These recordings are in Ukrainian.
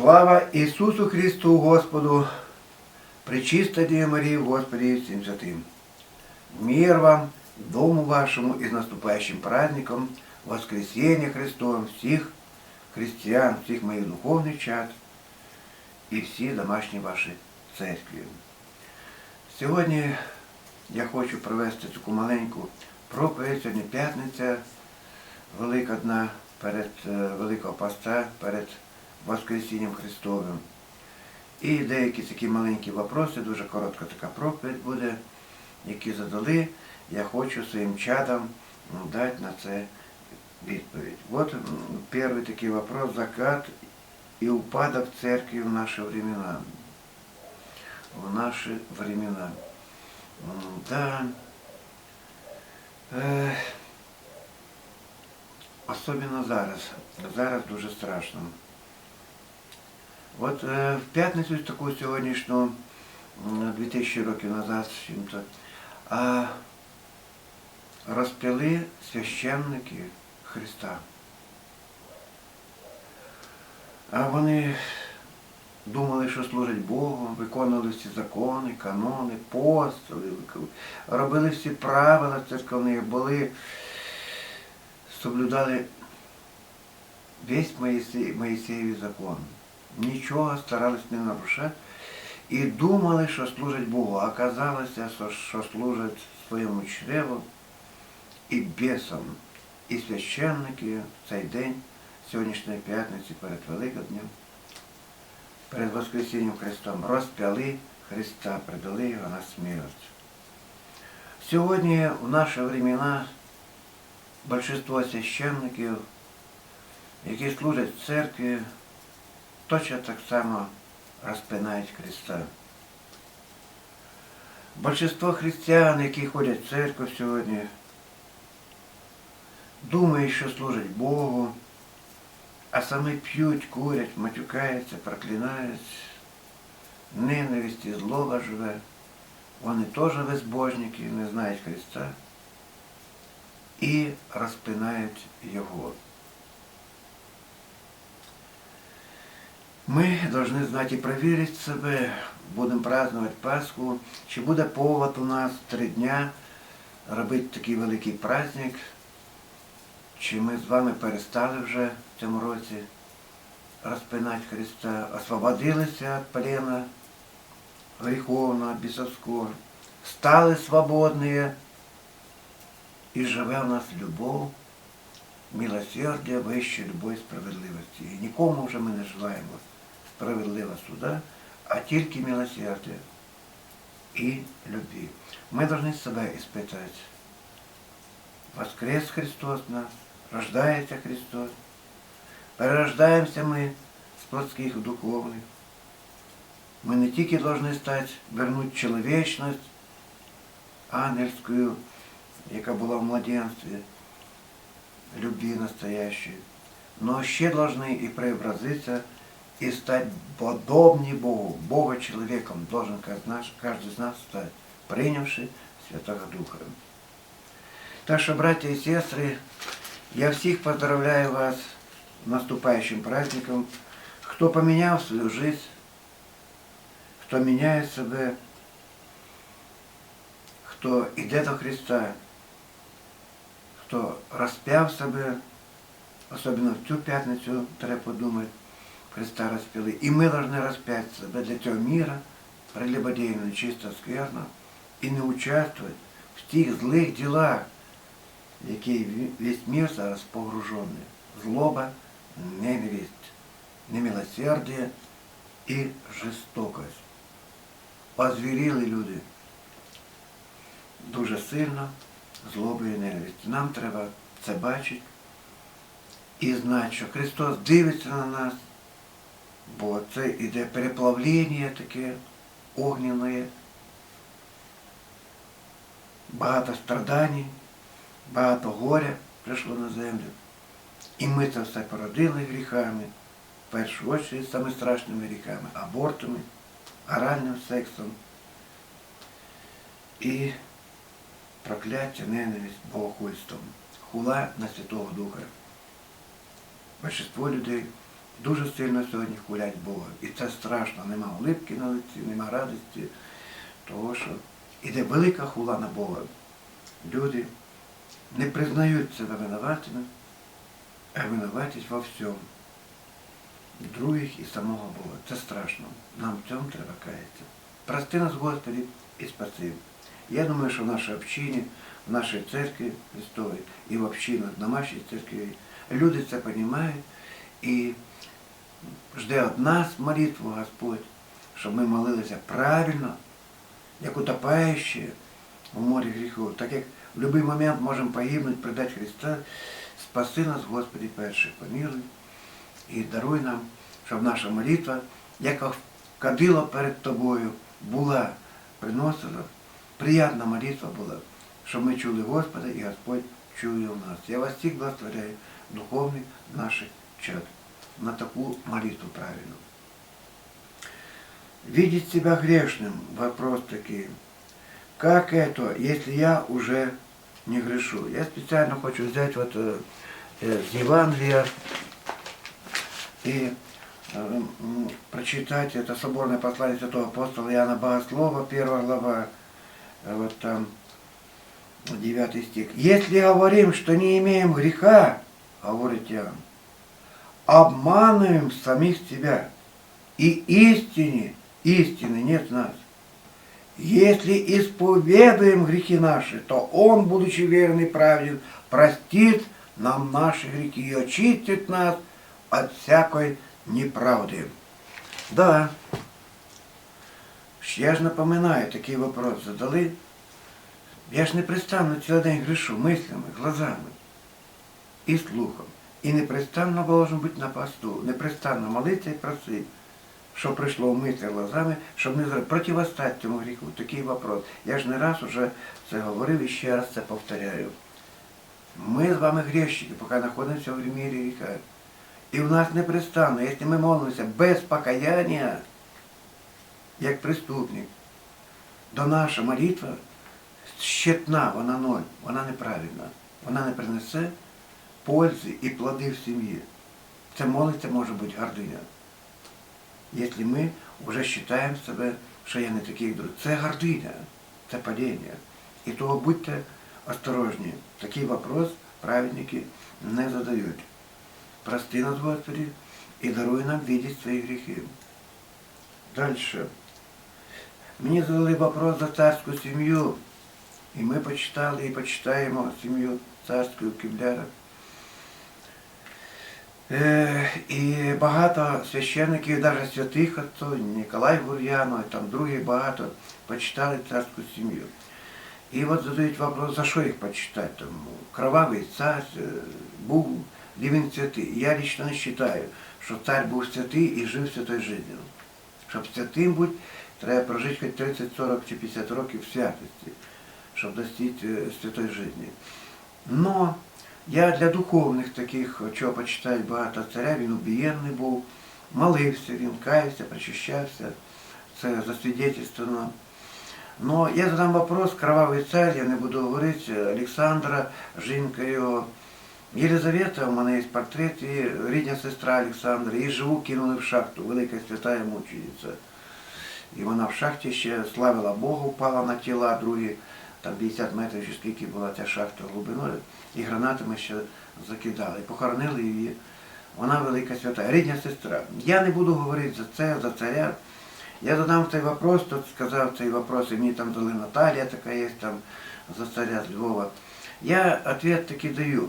Слава Ісусу Христу Господу, Пречиста Дія Марії, Господи всім святим. Мир вам, дому вашому і з наступаючим праздником, Воскресіння Христовим всіх християн, всіх моїх духовних чад і всі домашні ваші церкві. Сьогодні я хочу провести таку маленьку проповідь. Сьогодні п'ятниця, велика дна перед е, Великого Поста, перед Воскресінням Христовим. І деякі такі маленькі вопроси, дуже коротка така проповідь буде, які задали. Я хочу своїм чадам м, дати на це відповідь. От м, перший такий вопрос, закат и упадок церкви в наши времена. В наши времена. М, Да. Е, особливо зараз. Зараз дуже страшно. От е, в п'ятницю таку сьогоднішню, 2000 років назад, чим-то, а розп'яли священники Христа. А вони думали, що служать Богу, виконували всі закони, канони, пост, робили всі правила церковні, були, соблюдали весь Моїсеєві закон. Нічого старались не нарушати. І думали, що служать Богу. А оказалося, що, служать своєму чреву і бісам. І священники в цей день сьогоднішньої п'ятниці перед Великоднем, перед Воскресінням Христом розп'яли Христа, предали його на смерть. Сьогодні в наші времена большинство священників, які служать в церкві, точно так само розпинають Христа. Большинство християн, які ходять в церкву сьогодні, думають, що служать Богу, а самі п'ють, курять, матюкаються, проклинають, ненависть і злоба живе. Вони теж безбожники, не знають Христа і розпинають Його. Ми повинні знати і перевірити себе, будемо празднувати Пасху, чи буде повод у нас три дня робити такий великий праздник, чи ми з вами перестали вже в цьому році розпинати Христа, освободилися від плена гріховного, бісовського, стали свободні? І живе в нас любов, милосердя, вище любов і справедливості. І нікому вже ми не желаємо справедливого суда, а тільки милосердя і любві. Ми повинні себе іспитати. Воскрес Христос нас, рождається Христос. Перерождаємося ми з плотських в духовних. Ми не тільки повинні стати, вернути чоловічність ангельською, яка була в младенстві, любві настоящей, но ще повинні і преобразитися, і стати подобні Богу, Бога чоловіком, должен кожен з нас стати, прийнявши Святого Духа. Так що, браття і сестри, я всіх поздравляю вас з наступаючим праздником, хто поміняв свою жизнь, хто міняє себе, хто йде до Христа, хто розп'яв себе, особливо в цю п'ятницю треба подумати, Христа. І ми повинні розп'яти себе для цього міра, прелюбодійно, нечисто, скверно, і не участвувати в тих злих ділах, в які весь мир зараз погружений. Злоба, ненависть, немилосердие і жорстокость. Озвіріли люди дуже сильно злобою і ненавистю. Нам треба це бачити і знати, що Христос дивиться на нас, бо це іде переплавлення таке огняне, багато страдань, багато горя прийшло на землю. І ми це все породили гріхами, в першу чергу саме страшними гріхами, абортами, оральним сексом і прокляття, ненависть, богохульством, хула на Святого Духа. Большинство людей дуже сильно сьогодні хулять Бога. І це страшно, нема улипки на лиці, нема радості, того що іде велика хула на Бога. Люди не признають себе винуватими, а винуватість во всьому. Других і самого Бога. Це страшно. Нам в цьому треба каятися. Прости нас, Господи, і спаси. Я думаю, що в нашій общині, в нашій церкві Христовій і в общинах, в нашій церкві, люди це розуміють і жде від нас молитву Господь, щоб ми молилися правильно, як утопаючі в морі гріхів, так як в будь-який момент можемо погибнути, предати Христа, спаси нас, Господи, перше, помилуй і даруй нам, щоб наша молитва, як кадило перед тобою, була, приносила, приятна молитва була, щоб ми чули Господа і Господь чує нас. Я вас всіх благословляю, духовних наших чад, на таку молитву правильну. Видеть себя грешным, вопрос такой. Как это, если я уже не грешу? Я специально хочу взять вот э, э, с Евангелия и э, прочитать это соборное послание святого апостола Иоанна Богослова, первая глава, э, вот там 9 стих. Если говорим, что не имеем греха, говорит Иоанн, обманываем самих себя, и истине, истины нет в нас. Если исповедуем грехи наши, то Он, будучи верный и праведен, простит нам наши грехи и очистит нас от всякой неправды. Да, я ж напоминаю, такий вопрос задали. Я ж непрестанно цілий день грішу мислями, глазами і слухом. І непрестанно должен бути на посту, непрестанно молитися і просити, що прийшло в мислі глазами, щоб не противостати цьому гріху. Такий вопрос. Я ж не раз уже це говорив і ще раз це повторяю. Ми з вами грішники, поки знаходимося в мірі гріха. І в нас непрестанно, якщо ми молимося без покаяння, як преступник, то наша молитва щитна, вона ноль, вона неправильна. Вона не принесе пользи і плоди в сім'ї. Це молиться може бути гординя. Якщо ми вже вважаємо себе, що я не такий як другий. Це гординя, це. І того будьте осторожні. Такий вопрос праведники не задають. Прости нас, Господи, і даруй нам видеть свої гріхи. Дальше. Мені задали вопрос за царську сім'ю. І ми почитали і почитаємо сім'ю царську Ківляра. Е, і багато священників, навіть святих отців, Ніколай Гур'янов, там другі багато почитали царську сім'ю. І от задають вопрос, за що їх почитати? Там, кровавий цар е, був, ли він святий. Я лично не вважаю, що цар був святий і жив святою життю. Щоб святим бути, треба прожити хоч 30, 40 чи 50 років святості, щоб достигти е, святої житті. Я для духовних таких, чого почитають багато царя, він убієнний був, молився, він каявся, причащався, це засвідетельствовано. Но я задам вопрос, кровавий цар, я не буду говорити, Олександра, жінка його, Єлизавета, у мене є портрет, і рідня сестра Олександра, її живу кинули в шахту, велика святая мучениця. І вона в шахті ще славила Бога, впала на тіла, другі, там 50 метрів, чи скільки була ця шахта глибиною, і гранатами ще закидали. І похоронили її. Вона велика свята, рідня сестра. Я не буду говорити за це, за царя. Я задам цей вопрос, тот сказав цей вопрос, і мені там дали Наталія така є, там за царя з Львова. Я ответ таки даю.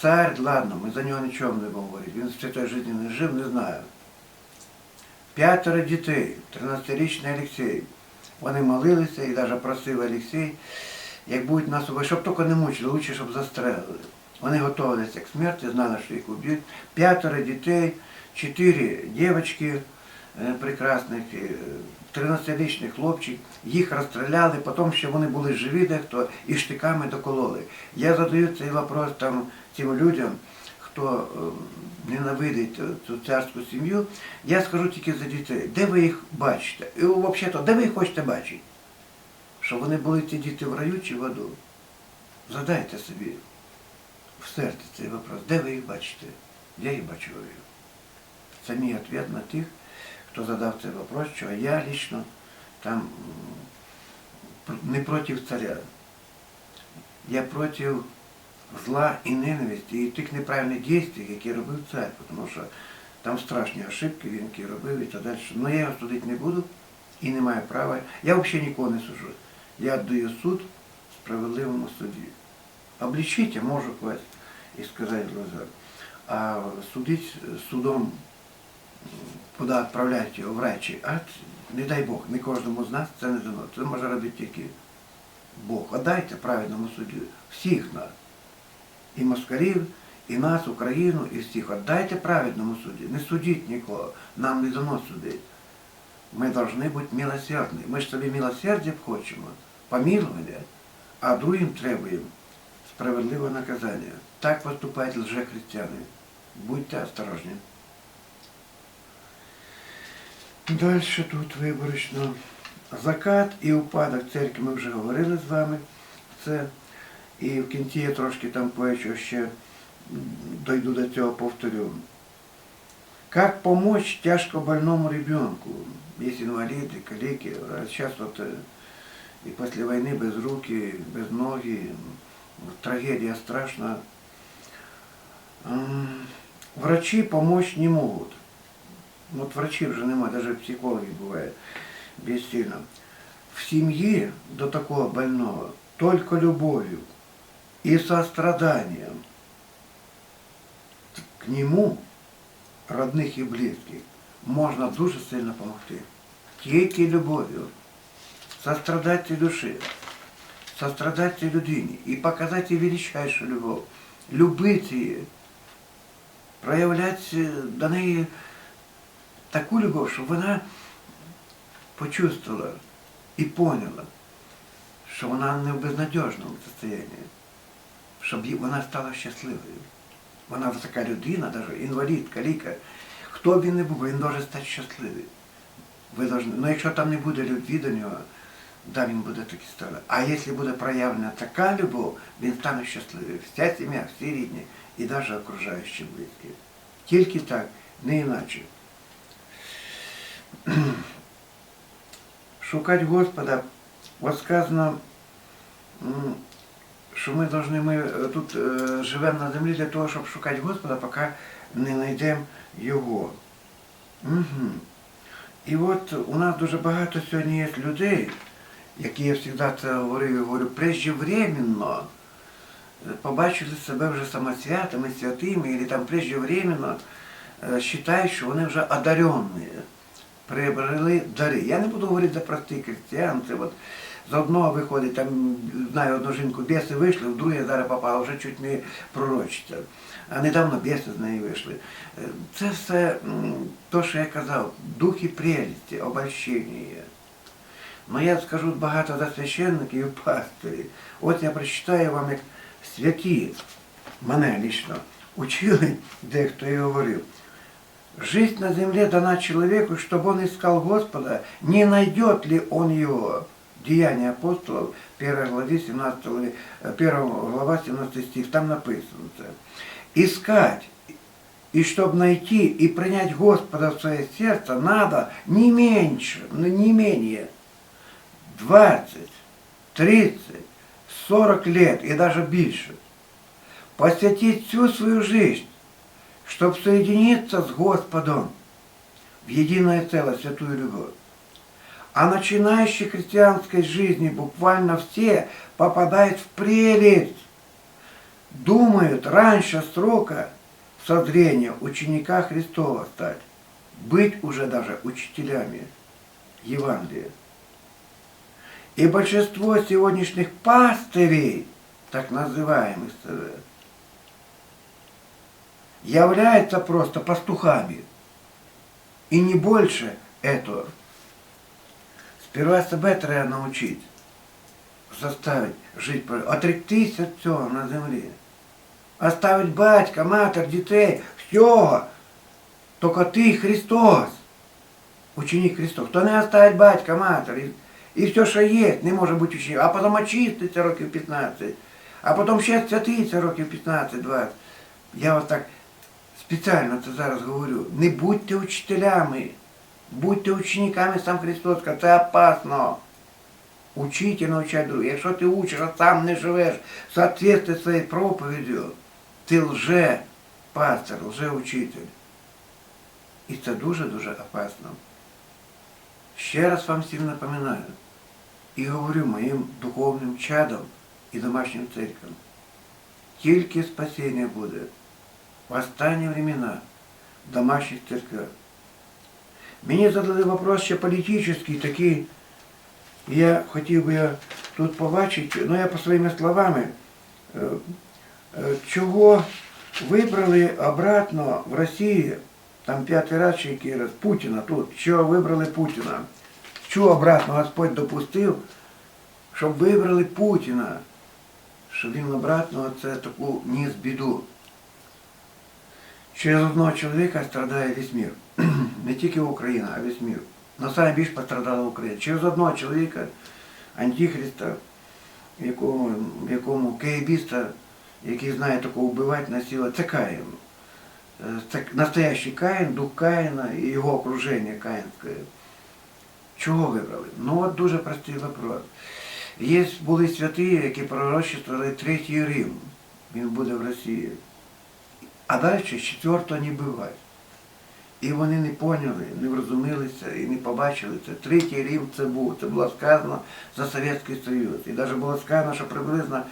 Цар, ладно, ми за нього нічого не будемо говорити. Він в святої житті не жив, не знаю. П'ятеро дітей, 13-річний Олексій. Вони молилися і навіть просив Олексій, як будуть нас убити, щоб тільки не мучили, лучше, щоб застрелили. Вони готувалися к смерті, знали, що їх уб'ють. П'ятеро дітей, чотири дівчатки е, прекрасних, е, 13-річний хлопчик, їх розстріляли, потім ще вони були живі дехто і штиками докололи. Я задаю цей вопрос там цим людям, хто е, ненавидить цю царську сім'ю, я скажу тільки за дітей, де ви їх бачите? І взагалі, де ви їх хочете бачити? Щоб вони були ці діти в раю чи в аду? Задайте собі в серці цей вопрос, де ви їх бачите? Я їх бачу це мій відповідь на тих, хто задав цей вопрос, що я лично там не проти царя. Я проти зла і ненависті і тих неправильних дій, які робив цар, тому що там страшні ошибки він які робив і так далі. Ну я його судити не буду і не маю права. Я взагалі нікого не сужу. Я віддаю суд справедливому суді. Облічити я можу когось і сказати глаза. А судить судом, куди відправляють його в райчий ад, не дай Бог, не кожному з нас це не дано. Це може робити тільки Бог. Отдайте праведному суддю всіх нас. І москалів, і нас, Україну, і всіх. Отдайте праведному судді. Не судіть нікого. Нам не дано судити. Ми повинні бути милосердні. Ми ж собі милосердя хочемо, помилування, а другим требуємо справедливого наказання. Так поступають лжехристияни. Будьте осторожні. Далі тут виборочно. Закат і упадок церкви ми вже говорили з вами. Це. І в кінці я трошки там кое-що ще м, дойду до цього повторю. Как помочь тяжко больному ребенку? Есть инвалиды, калеки. А сейчас вот э, и после войны без руки, без ноги, м, трагедия страшна. М, Врачи помочь не могут. Вот врачей уже нема, даже психологи бывают бессильно. В семье до такого больного только любовью и состраданием к нему, родных и близких, можна дуже сильно допомогти. Тільки любов'ю, сострадати душі, сострадати людині і показати їй величайшу любов, любити її, проявляти до неї таку любов, щоб вона почувствовала і поняла, що вона не в безнадіжному стані, Щоб вона стала щасливою. Вона така людина, навіть інвалід, каліка. Хто б він не був, він може стати щасливий. Ви должны, ну якщо там не буде любві до нього, да, він буде такий стане. А якщо буде проявлена така любов, він стане щасливий. Вся сім'я, всі рідні і навіть окружаючі близькі. Тільки так, не іначе. Шукати Господа, от сказано, що ми должны, ми е, тут е, живемо на землі для того, щоб шукати Господа, поки не знайдемо Його. Угу. І от у нас дуже багато сьогодні є людей, які я завжди говорив, і говорю, преждевременно е, побачили себе вже самосвятими, святими, або там преждевременно вважають, що вони вже одаренні, приобрели дари. Я не буду говорити за простих християн, це от з одного виходить, там, знаю одну жінку, біси вийшли, в друге зараз попала, вже чуть не пророчиться. А недавно біси з неї вийшли. Е, Це все то, що я казав, духи прелісті, обольщення. Ну я скажу багато за священників і пастирів. От я прочитаю вам, як святі мене лично учили, дехто і говорив. Жизнь на земле дана человеку, чтобы он искал Господа, не найдет ли он его. Деяния апостолов, 1 главе 17, главе- э, 1 глава 17 стих, там написано це. Искать, и чтобы найти и принять Господа в свое сердце, надо не меньше, ну, не менее 20, 30, 40 лет и даже больше. Посвятить всю свою жизнь, чтобы соединиться с Господом в единое целое, святую любовь. А начинающие христианской жизни буквально все попадают в прелесть. Думают раньше срока созрения ученика Христова стать. Быть уже даже учителями Евангелия. И большинство сегодняшних пастырей, так называемых, являются просто пастухами. И не больше этого. Сперва себе треба навчити, заставити жити, отректися від цього на землі. Оставить батька, матір, дітей, всього. Тільки ти Христос. Ученик Христос. Хто не оставить батька, матір, і, і все, що є, не може бути учеником. А потім очиститься років 15. А потім ще святиться років 15-20. Я от так спеціально це зараз говорю, не будьте учителями, будьте учениками сам Христос, каже, це опасно. Учіть і навчай других. Якщо ти учиш, а сам не живеш в соответствии з своєю проповіддю, ти лже пастор, лже учитель. І це дуже-дуже опасно. Ще раз вам всім напоминаю і говорю моїм духовним чадам і домашнім церквам. Тільки спасіння буде в останні времена в домашніх церквях. Мені задали вопрос ще політичний, такий, я хотів би тут побачити, ну я по своїми словами, е, е, чого вибрали обратно в Росії, там п'ятий раз чи який раз, Путіна тут, чого вибрали Путіна? Чого обратно Господь допустив, щоб вибрали Путіна, щоб він обратно це таку ніс біду. Через одного чоловіка страдає весь мір. Не тільки Україна, а весь мір. Більше пострадала Україна. Через одного чоловіка, антихриста, якому, якому києбіста, який знає такого вбивати, насилувати, це Каїн. Е, Це настоящий Каїн, дух Каїна і його окруження Каїнське. Чого вибрали? Ну от дуже простий вопрос. Є були святі, які пророчествували третій Рим. Він буде в Росії. А далі четвертого не буває. І вони не поняли, не врозумілися і не побачили це. Третій Рим це був. Це було сказано за Совєтський Союз. І навіть було сказано, що приблизно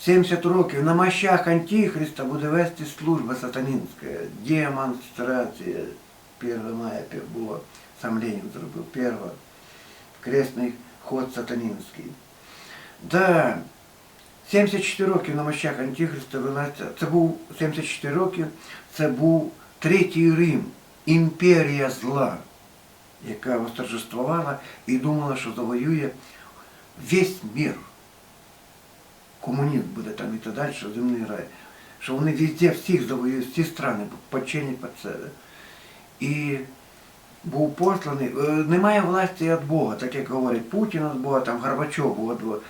70 років на мощах Антихриста буде вести служба сатанінська, демонстрація 1 мая було, сам Ленін зробив, перша, кресний ход сатанінський. Да, 74 років на мощах Антихриста велася, це був 74 років, це був третій Рим, імперія зла, яка восторжествувала і думала, що завоює весь мир комунізм буде там і так далі, що земний рай, що вони везде всіх завоюють, всі страни подчинять під себе. І був посланий, е, немає власті від Бога, так як говорять Путін від Бога, там Горбачов, от,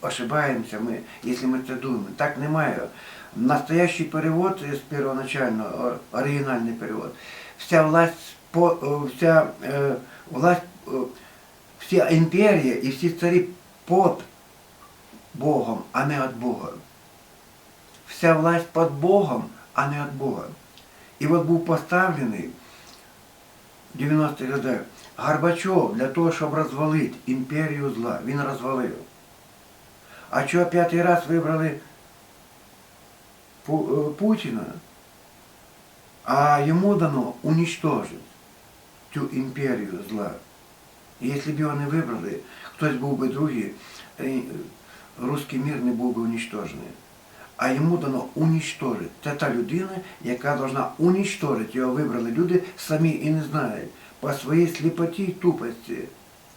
ошибаємося ми, якщо ми це думаємо. Так немає. Настоящий перевод з первоначального, оригінальний перевод. Вся власть, по, е, вся е, власть, вся імперія і всі царі під Богом, а не від Бога. Вся власть під Богом, а не від Бога. І от був поставлений 90-х годах Горбачов для того, щоб розвалити імперію зла. Він розвалив. А чого п'ятий раз вибрали Пу- е, Путіна, а йому дано уничтожити цю імперію зла. І якщо б його не вибрали, хтось був би другий, е, русський мір не був би уничтожений. А йому дано уничтожити. Це та людина, яка должна уничтожити. Його вибрали люди самі і не знають. По своїй сліпоті й тупості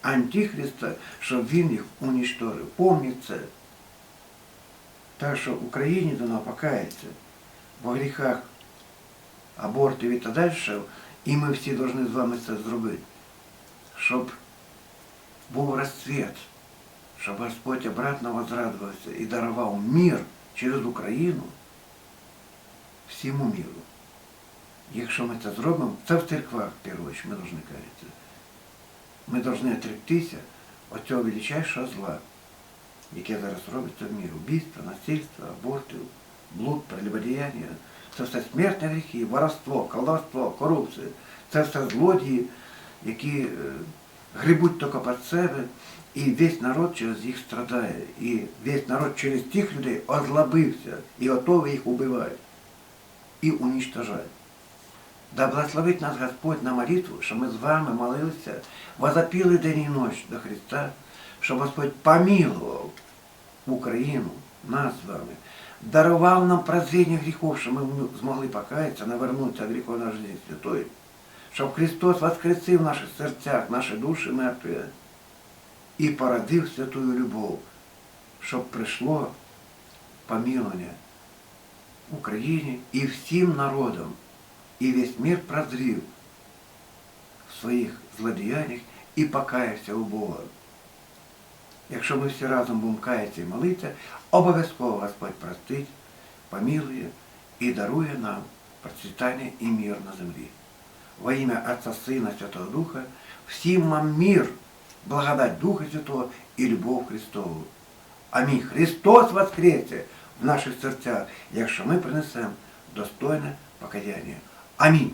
Антихриста, щоб він їх уничтожив. Помніть це. Так що Україні дано покаятися в гріхах абортів і так далі, і ми всі повинні з вами це зробити. Щоб був розцвіт, щоб Господь обратно возрадувався і дарував мир через Україну всьому міру. Якщо ми це зробимо, це в церквах, в першу чергу, ми повинні каятися. Ми повинні отректися від цього величайшого зла, яке зараз робиться в мірі. Убійство, насильство, аборти, блуд, прелюбодіяння. Це все смертні гріхи, воровство, колдовство, корупція. Це все злодії, які грибуть тільки під себе, і весь народ через їх страдає. І весь народ через тих людей озлобився і готовий їх убивати і уничтожати. Да благословить нас Господь на молитву, що ми з вами молилися, возопіли день і ночь до Христа, щоб Господь помилував Україну, нас з вами, дарував нам прозріння гріхов, щоб ми змогли покаятися, навернутися від гріхов на житті святої, щоб Христос воскресив в наших серцях, наші душі мертві і породив святую любов, щоб прийшло помилування Україні і всім народам, і весь мир прозрів в своїх злодіяннях і покаявся у Бога. Якщо ми всі разом будемо каятися і молитися, обов'язково Господь простить, помилує і дарує нам процветание и мир на земле. Во имя Отца, Сына, Святого Духа, всем вам мир, благодать Духа Святого и любовь Христову. Аминь. Христос воскресе в наших серцях, якщо ми принесемо достойне покаяння. Амінь.